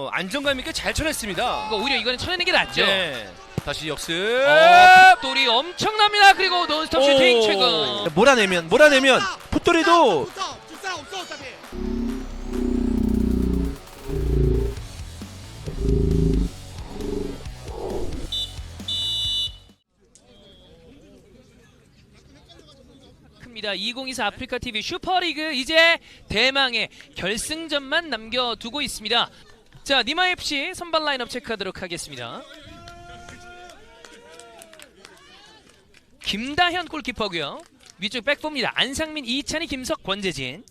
어, 안정감 있게 잘 쳐냈습니다. 그러니까 오히려 이거는 쳐내는 게 낫죠. 네. 다시 역습. 어, 풋돌이 엄청납니다. 그리고 논스톱 슈팅 오. 최근. 몰아내면 몰아내면 풋돌이도 큽니다. 2024 아프리카 TV 슈퍼리그 이제 대망의 결승전만 남겨두고 있습니다. 자, 니마 FC 선발 라인업 체크하도록 하겠습니다. 김다현 골키퍼고요. 위쪽 백포입니다. 안상민, 이찬희, 김석, 권재진.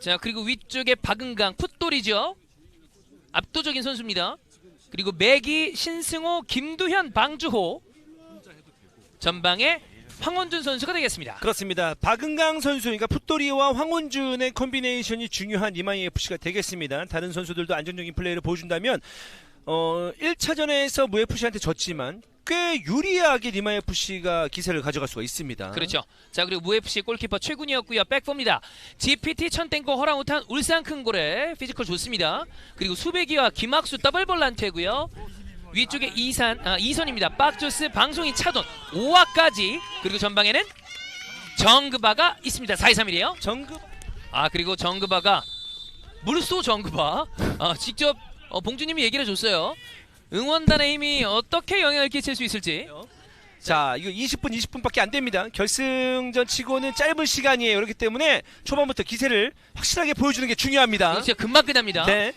자, 그리고 위쪽에 박은강, 풋돌이죠. 압도적인 선수입니다. 그리고 매기, 신승호, 김두현, 방주호. 전방에 황원준 선수가 되겠습니다. 그렇습니다. 박은강 선수, 그러니까 풋돌이와 황원준의 콤비네이션이 중요한 이마이 FC가 되겠습니다. 다른 선수들도 안정적인 플레이를 보여준다면 어, 1차전에서 무FC한테 졌지만 꽤 유리하게 니마 FC가 기세를 가져갈 수가 있습니다. 그렇죠. 자 그리고 무FC 골키퍼 최군이었고요. 백포입니다. GPT 천땡코 허랑우탄 울산 큰고래 피지컬 좋습니다. 그리고 수배기와 김학수 더블 볼란테고요. 위쪽에 이산 아, 이선입니다. 박조스 방송인 차돈 5화까지 그리고 전방에는 정그바가 있습니다. 4-2-3-1이에요. 정급 아 그리고 정그바가 물소 정그바 아, 직접 어, 봉주님이 얘기를 해줬어요. 응원단의 힘이 어떻게 영향을 끼칠 수 있을지 자, 이거 20분, 20분밖에 안 됩니다. 결승전 치고는 짧은 시간이에요. 그렇기 때문에 초반부터 기세를 확실하게 보여주는 게 중요합니다. 진짜 금방 끝납니다. 네.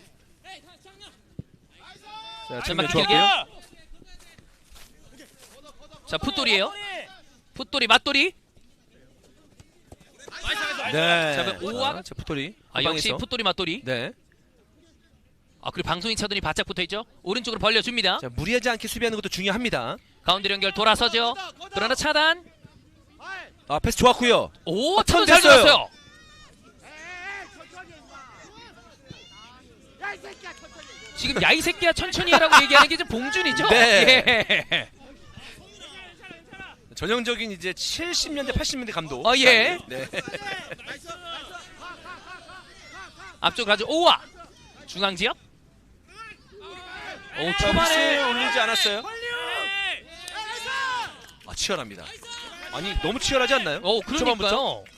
자, 길게. 좋았고요. 자 풋돌이에요. 풋돌이 맞돌이. 네. 자, 그럼 오와? 자, 풋돌이. 아 역시 후방에서. 풋돌이 맞돌이. 네. 아 그리고 방송인 차돈이 바짝 붙어 있죠. 오른쪽으로 벌려 줍니다. 자, 무리하지 않게 수비하는 것도 중요합니다. 가운데 연결 돌아서죠. 그러나 차단. 아, 패스 좋았고요. 오 아, 차돈 잘 됐어요. 들었어요. 에이 천천히 임마 야이 새끼야 천천히 지금 야이 새끼야 천천히 해라고 얘기하는 게 지금 봉준이죠. 네. 예. 전형적인 이제 70년대, 80년대 감독. 어, 예. 네. 앞쪽 가죠. 오와 중앙 지역. 오 초반에 올리지 않았어요. 아, 치열합니다. 아니, 너무 치열하지 않나요? 오 초반부터? 그러니까요.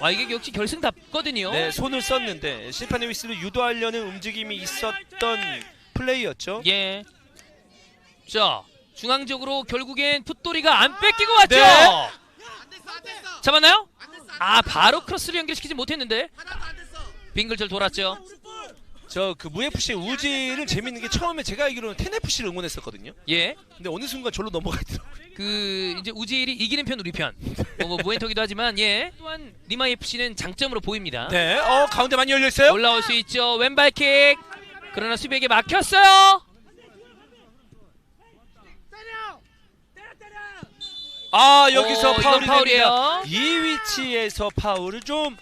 아 이게 역시 결승답거든요. 네, 손을 썼는데 심판의 위스를 유도하려는 움직임이 있었던 플레이였죠. 예. 자, 중앙적으로 결국엔 풋돌이가 안 뺏기고 왔죠. 네. 안 됐어 안 됐어 잡았나요? 안 됐어 아, 바로 크로스를 연결시키지 못했는데 빙글절 돌았죠. 저그 무FC의 우지를 재밌는 게 처음에 제가 알기로는 텐FC를 응원했었거든요. 예. 근데 어느 순간 절로 넘어가더라고요. 그 이제 우지일이 이기는 편 우리 편. 뭐, 뭐 무엔터기도 하지만 예. 또한 리마 FC는 장점으로 보입니다. 네, 어 가운데 많이 열려 있어요. 올라올 수 있죠. 왼발킥. 그러나 수비에게 막혔어요. 아 여기서 어, 파울이 파울이에요. 됩니다. 이 위치에서 파울은 좀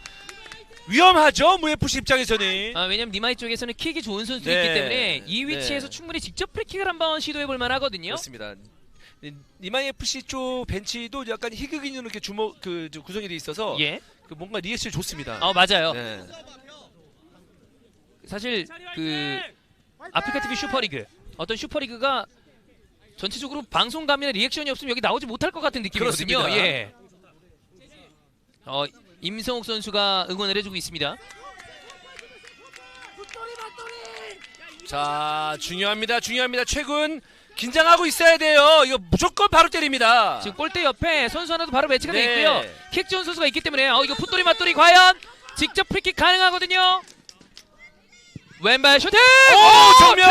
위험하죠 무FC 입장에서는. 아, 왜냐면 니마이 쪽에서는 킥이 좋은 선수도 네. 있기 때문에 이 위치에서 네. 충분히 직접 프리킥을 한번 시도해 볼 만하거든요. 그렇습니다. 니마 FC 쪽 벤치도 약간 희극인으로 이렇게 주먹 그저 구성이 돼 있어서 예. 그 뭔가 리액션이 좋습니다. 어, 맞아요. 네. 사실 그 아프리카 TV 슈퍼리그 어떤 슈퍼리그가 전체적으로 방송감이나 리액션이 없으면 여기 나오지 못할 것 같은 느낌이거든요. 그렇습니다. 예. 어 임성욱 선수가 응원을 해주고 있습니다. 자 중요합니다. 중요합니다. 최근 긴장하고 있어야 돼요. 이거 무조건 바로 때립니다. 지금 골대 옆에 선수 하나도 바로 매치가 돼 네. 있고요. 킥 좋은 선수가 있기 때문에 어 이거 풋돌이 맞돌이 과연 직접 프리킥 가능하거든요. 왼발 슈팅! 오 정면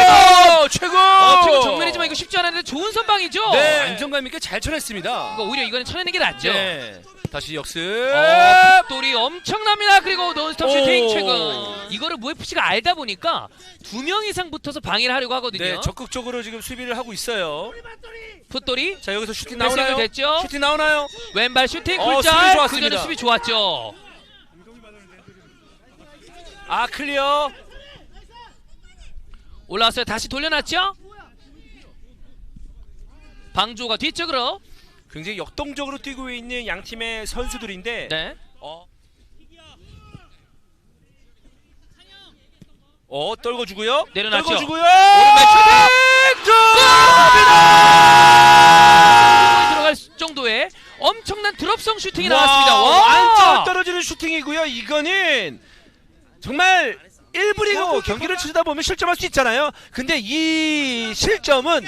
최고. 어, 최고 정면이지만 이거 쉽지 않았는데 좋은 선방이죠. 네 안정감 있게 잘 쳐냈습니다. 그러니까 오히려 이거는 쳐내는 게 낫죠. 네. 다시 역습. 어, 풋돌이 엄청납니다. 그리고 논스톱 슈팅 오. 최근. 이거를 무FC가 알다 보니까 두 명 이상 붙어서 방해를 하려고 하거든요. 네 적극적으로 지금 수비를 하고 있어요. 풋돌이 자 여기서 슈팅 나오나요? 됐죠? 슈팅 나오나요? 왼발 슈팅 어, 굴절. 수비 좋았습니다. 그 전에 수비 좋았죠. 아 클리어. 올라왔어요. 다시 돌려놨죠? 방조가 뒤쪽으로. 굉장히 역동적으로 뛰고 있는 양 팀의 선수들인데 네. 어, 어 떨궈주고요. 내려놨죠. 떨궈주고요. 오른발 아! 들어갈 정도의 엄청난 드롭성 슈팅이 와, 나왔습니다. 완전 와! 떨어지는 슈팅이고요. 이거는 정말 1부 리그 경기를 치다 보면 실점할 수 있잖아요. 근데 이 실점은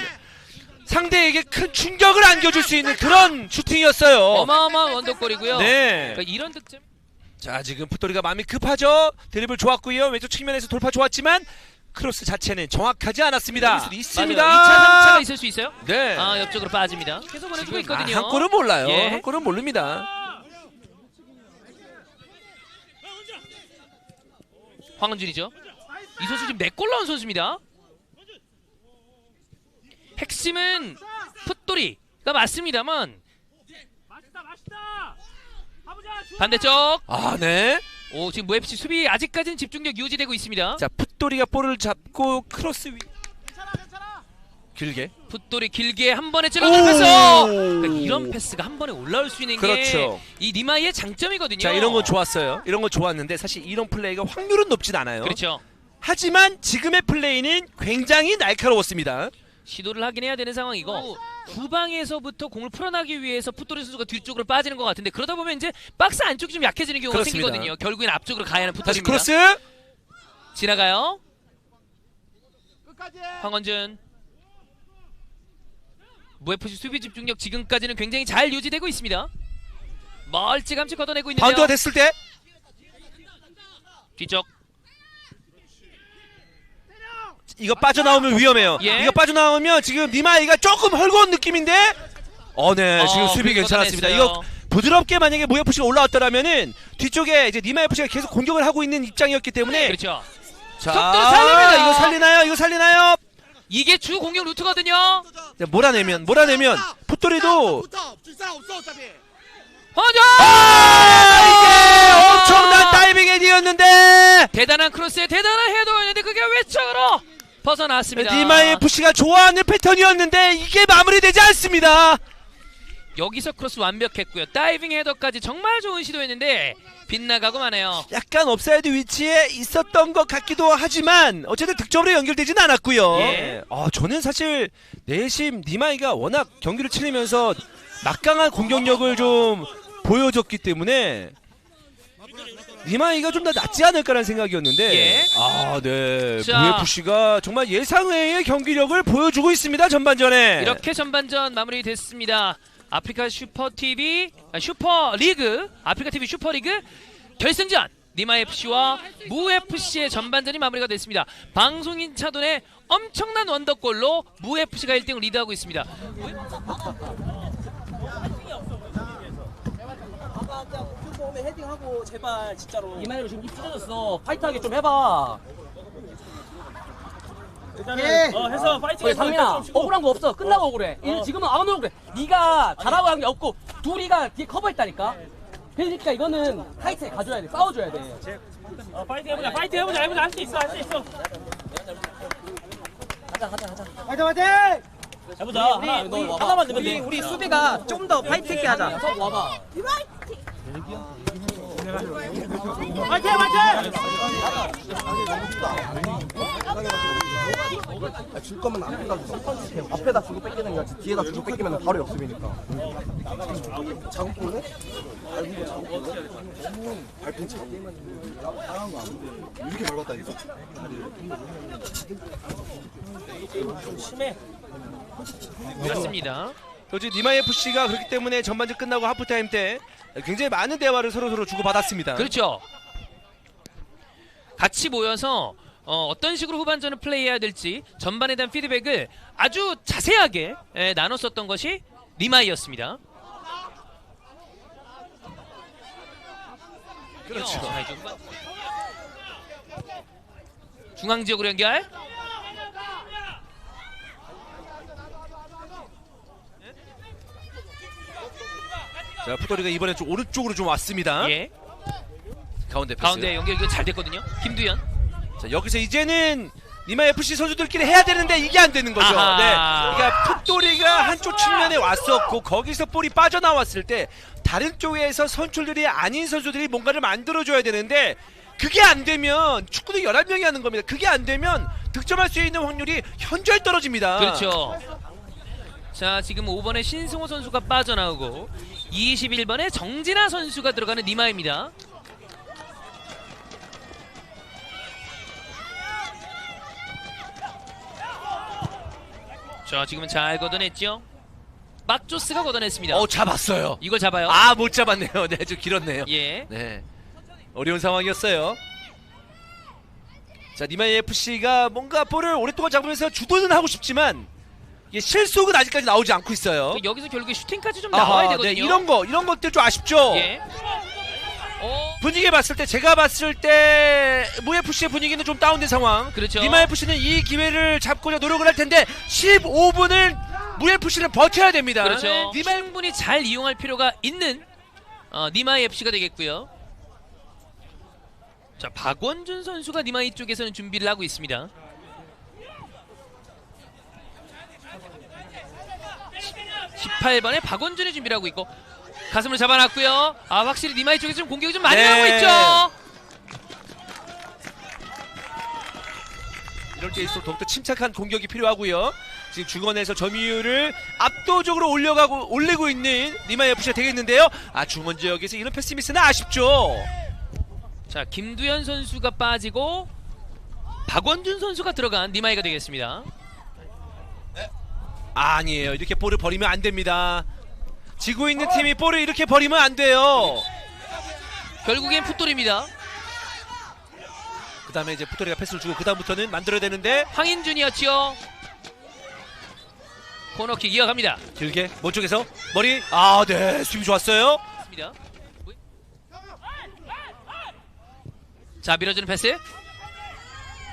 상대에게 큰 충격을 안겨줄 수 있는 그런 슈팅이었어요. 어마어마한 원더골이고요. 네. 그러니까 이런 득점 자 지금 풋돌이가 마음이 급하죠. 드리블 좋았고요. 왼쪽 측면에서 돌파 좋았지만 크로스 자체는 정확하지 않았습니다. 수도 있습니다. 맞아요. 2차, 3차가 있을 수 있어요? 네. 아, 옆쪽으로 빠집니다. 계속 보내주고 지금, 아, 있거든요. 한 골은 몰라요. 예. 한 골은 모릅니다. 황은준이죠. 이 선수 지금 4골 넣은 선수입니다. 핵심은 풋돌이가 맞습니다만. 반대쪽 아 네. 오 지금 무FC 수비 아직까지는 집중력 유지되고 있습니다. 자 풋돌이가 볼을 잡고 크로스 위 괜찮아 괜찮아. 길게. 풋돌이 길게 한 번에! 패스. 그러니까 이런 패스가 한 번에 올라올 수 있는 그렇죠. 게이 니마이의 장점이거든요. 자 이런 건 좋았어요. 이런 건 좋았는데 사실 이런 플레이가 확률은 높진 않아요. 그렇죠. 하지만 지금의 플레이는 굉장히 날카로웠습니다. 시도를 하긴 해야 되는 상황이고 후방에서부터 공을 풀어나기 위해서 풋돌이 선수가 뒤쪽으로 빠지는 것 같은데 그러다 보면 이제 박스 안쪽이 좀 약해지는 경우가 그렇습니다. 생기거든요. 결국엔 앞쪽으로 가야 하는 다시 풋돌입니다. 크로스. 지나가요. 끝까지. 황원준. 무FC 수비 집중력 지금까지는 굉장히 잘 유지되고 있습니다. 멀찌감치 걷어내고 있는데요. 바운드가 됐을 때 뒤쪽. 이거 빠져나오면 위험해요. 예. 이거 빠져나오면 지금 니마이가 조금 헐거운 느낌인데. 어, 네. 지금 어, 수비 괜찮았습니다. 이거 부드럽게 만약에 모야프씨가 올라왔더라면은 뒤쪽에 이제 니마 FC가 계속 공격을 하고 있는 입장이었기 때문에 그렇죠. 자, 속도를 살립니다. 이거 살리나요? 이거 살리나요? 이게 주 공격 루트거든요. 자, 몰아내면 몰아내면 어차피. 황원준! 아, 이게 엄청난 다이빙 헤디였는데 대단한 크로스에 대단한 헤더였는데 그게 외적으로 벗어났습니다. 니마 FC가 좋아하는 패턴이었는데 이게 마무리되지 않습니다. 여기서 크로스 완벽했고요. 다이빙 헤더까지 정말 좋은 시도였는데 빗나가고 마네요. 약간 업사이드 위치에 있었던 것 같기도 하지만 어쨌든 득점으로 연결되진 않았고요. 예. 아 저는 사실 내심 니마이가 워낙 경기를 치르면서 막강한 공격력을 좀 보여줬기 때문에 니마이가 좀 더 낫지 않을까라는 생각이었는데 예. 아, 네. 자. 무에프씨가 정말 예상외의 경기력을 보여주고 있습니다. 전반전에. 이렇게 전반전 마무리됐습니다. 아프리카 슈퍼 TV 아, 슈퍼 리그 아프리카 TV 슈퍼 리그 결승전 니마 FC와 무 FC의 전반전이 마무리가 됐습니다. 방송인 차돈의 엄청난 원더골로 무 FC가 1등을 리드하고 있습니다. 오면 헤딩하고 제발 진짜로 이마이로 지금 입 찢어졌어 파이트하게 좀 해봐 일단은 어 해서 파이팅 그래 상민아 억울한 거 없어 끝나고 억울해 일- 지금은 아무 억울해 네가 잘하고 한 게 없고 둘이가 뒤에 커버했다니까 그러니까 이거는 타이트에 가줘야 돼 싸워줘야 돼 어, 파이팅 해보자, 파이팅 해보자, 해보자, 할 수 있어, 할 수 있어. 가자 가자 가자 화이팅 화이팅. 해보자 하나 우리, 하나만 넣으면 돼 우리 수비가 좀 더 파이트 있게 하자 와봐 화이팅 화이팅. 줄 거면 앞에다 줘. 앞에다 주고 뺏기는 게 아니라 뒤에다 주고 뺏기면 바로 역습이니까. 작은 볼래? 밟힌 작은 따라한 거안 돼. 이렇게 밟았다니까. 그렇습니다. 어제 니마 FC가 그렇기 때문에 전반전 끝나고 하프타임 때 굉장히 많은 대화를 서로 서로 주고 받았습니다. 그렇죠. 같이 모여서 어, 떤 식으로 후반전을 플레이해야 될지 전반에 대한 피드백을 아주 자세하게 예, 나눴었던 것이 리마이였습니다. 그렇죠. 자, 이제 후반- 중앙 지역으로 연결. 자, 풋돌이가 이번에 좀 오른쪽으로 좀 왔습니다. 예. 가운데 패스. 가운데 연결 이거 잘 됐거든요. 김두현. 자, 여기서 이제는 니마 FC 선수들끼리 해야 되는데 이게 안 되는 거죠. 아하. 네. 그러니까 풋돌이가 한쪽 측면에 왔었고 거기서 볼이 빠져나왔을 때 다른 쪽에서 선출들이 아닌 선수들이 뭔가를 만들어줘야 되는데 그게 안 되면 축구도 11명이 하는 겁니다. 그게 안 되면 득점할 수 있는 확률이 현저히 떨어집니다. 그렇죠. 자, 지금 5번에 신승호 선수가 빠져나오고 21번에 정진아 선수가 들어가는 니마입니다. 자, 지금은 잘 걷어냈죠. 막조스가 걷어냈습니다. 어, 잡았어요. 이걸 잡아요. 아, 못 잡았네요. 네, 좀 길었네요. 예. 네. 어려운 상황이었어요. 자, 니마이 FC가 뭔가 볼을 오랫동안 잡으면서 주도는 하고 싶지만 이게 실속은 아직까지 나오지 않고 있어요. 여기서 결국에 슈팅까지 좀 나와야 아하, 되거든요. 네, 이런 거, 이런 것들 좀 아쉽죠. 예. 어, 분위기 봤을 때 제가 봤을 때 무FC의 분위기는 좀 다운된 상황. 그렇죠. 니마 FC는 이 기회를 잡고자 노력을 할 텐데 15분을 무FC는 버텨야 됩니다. 그렇죠. 니마 충분히 잘 이용할 필요가 있는 어, 니마이 FC가 되겠고요. 자, 박원준 선수가 니마이 쪽에서는 준비를 하고 있습니다. 시- 18번에 박원준이 준비를 하고 있고 가슴을 잡아놨고요. 아 확실히 니마이 쪽에서 좀 공격이 좀 많이 네. 나오고 있죠. 이럴 때일수록 더욱더 침착한 공격이 필요하고요. 지금 중원에서 점유율을 압도적으로 올려가고 올리고 있는 니마 FC가 되겠는데요. 아 중원 지역에서 이런 패스 미스는 아쉽죠. 자 김두현 선수가 빠지고 박원준 선수가 들어간 니마이가 되겠습니다. 아니에요. 이렇게 볼을 버리면 안 됩니다. 지고 있는 팀이 볼을 이렇게 버리면 안 돼요. 결국엔 풋돌입니다. 그 다음에 이제 푸토리가 패스를 주고 그 다음부터는 만들어야 되는데 황인준이었죠. 코너킥 이어갑니다. 길게 뭐 쪽에서 머리 아네 수비 좋았어요. 자 밀어주는 패스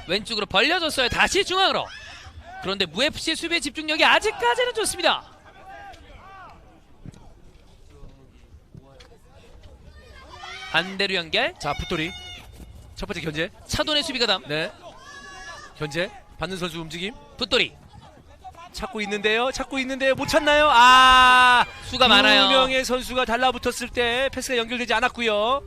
왼쪽으로 벌려줬어요 다시 중앙으로 그런데 무FC의 수비의 집중력이 아직까지는 좋습니다. 반대로 연결. 자 푸토리. 첫 번째 견제. 차돈의 수비가 담. 네. 견제. 받는 선수 움직임. 풋돌이. 찾고 있는데요. 찾고 있는데요. 못 찾나요? 아! 수가 많아요. 두 명의 선수가 달라붙었을 때 패스가 연결되지 않았고요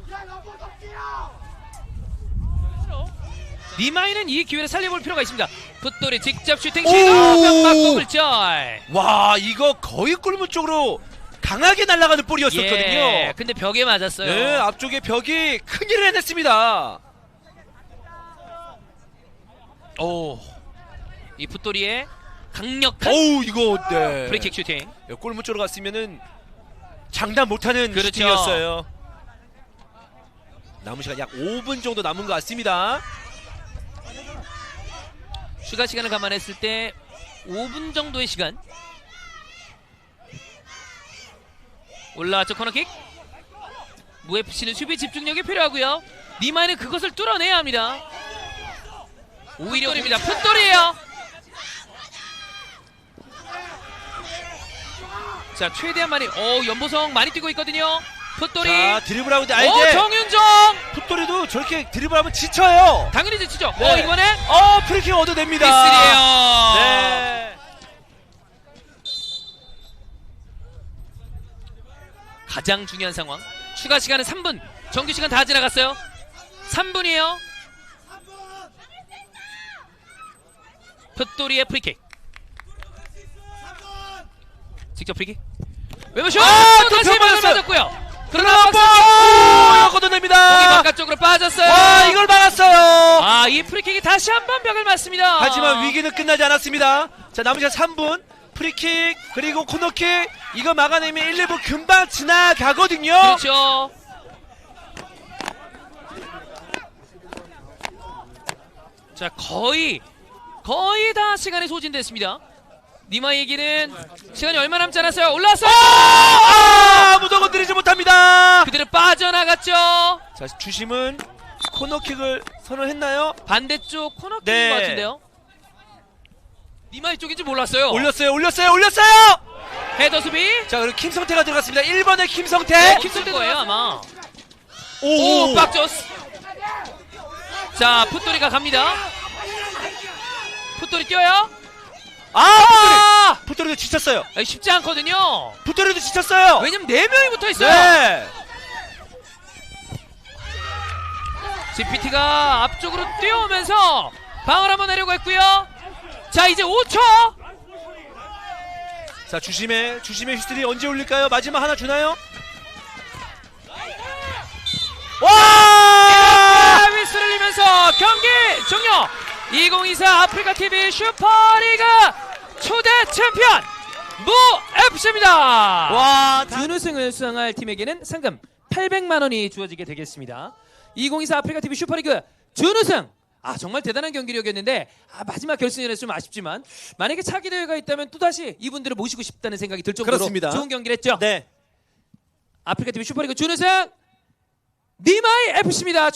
니마이는 이 기회를 살려볼 필요가 있습니다 풋돌이 직접 슈팅 오! 시도 벽 맞고 굴절 와 이거 거의 골문 쪽으로 강하게 날아가는 볼이었었거든요 예, 근데 벽에 맞았어요 네 앞쪽에 벽이 큰일을 해냈습니다 오 이 풋돌이의 강력한 어우 이거 네 프리킥 슈팅 예, 골문 쪽으로 갔으면은 장담 못하는 그렇죠. 슈팅이었어요. 남은 시간 약 5분 정도 남은 것 같습니다. 추가 시간을 감안했을 때 5분 정도의 시간. 올라왔죠 코너킥. 무FC는 수비 집중력이 필요하고요. 니마는 그것을 뚫어내야 합니다. 오히려 입니다. 풋돌이에요. 자 최대한 많이 어 연보성 많이 뛰고 있거든요 풋돌이 자 드리블하고 오 알제 정윤정 풋돌이도 저렇게 드리블하면 지쳐요. 당연히 지치죠 네. 어 이번에 어 프리킥 얻어냅니다. 미스리에요 네. 가장 중요한 상황. 추가 시간은 3분. 정규 시간 다 지나갔어요. 3분이에요. 풋돌이의 프리킥. 직접 프리킥. 왼발 슛! 아, 또 다시. 맞았고요. 그러나! 박스. 공이 바깥쪽으로 빠졌어요. 와 이걸 막았어요. 아, 이 프리킥이 다시 한 번 벽을 맞습니다. 하지만 위기는 끝나지 않았습니다. 자 남은 시간 3분. 프리킥 그리고 코너킥 이거 막아내면 1, 2분 금방 지나가거든요. 그렇죠. 자 거의 거의 다 시간이 소진됐습니다. 니마 얘기는 시간이 얼마 남지 않았어요. 올라왔어요. 아, 아무도 건드리지 못합니다. 그대로 빠져나갔죠. 자 주심은 코너킥을 선언했나요? 반대쪽 코너킥인 네. 것 같은데요. 니마 쪽인지 몰랐어요. 올렸어요, 올렸어요, 올렸어요. 헤더 수비. 자 그리고 김성태가 들어갔습니다. 1번의 김성태. 네, 김슬 거예요 아마. 오, 빡조스. 자, 풋돌이가 갑니다. 풋돌이 뛰어요? 아, 푸토리도 지쳤어요. 아, 쉽지 않거든요. 푸토리도 지쳤어요. 왜냐면 네 명이 붙어 있어요. 네. GPT가 앞쪽으로 뛰어오면서 방을 한번 내려고 했고요. 자 이제 5초. 자 주심의 주심의 휘슬이 언제 올릴까요? 마지막 하나 주나요? 와! 아, 휘슬을 울리면서 경기 종료. 2024 아프리카 TV 슈퍼리그 초대 챔피언 무 FC입니다. 와! 다- 준우승을 수상할 팀에게는 상금 800만 원이 주어지게 되겠습니다. 2024 아프리카 TV 슈퍼리그 준우승. 아 정말 대단한 경기력이었는데 아, 마지막 결승전에서 좀 아쉽지만 만약에 차기 대회가 있다면 또 다시 이분들을 모시고 싶다는 생각이 들 정도로 그렇습니다. 좋은 경기를 했죠. 네. 아프리카 TV 슈퍼리그 준우승 니마이 FC입니다.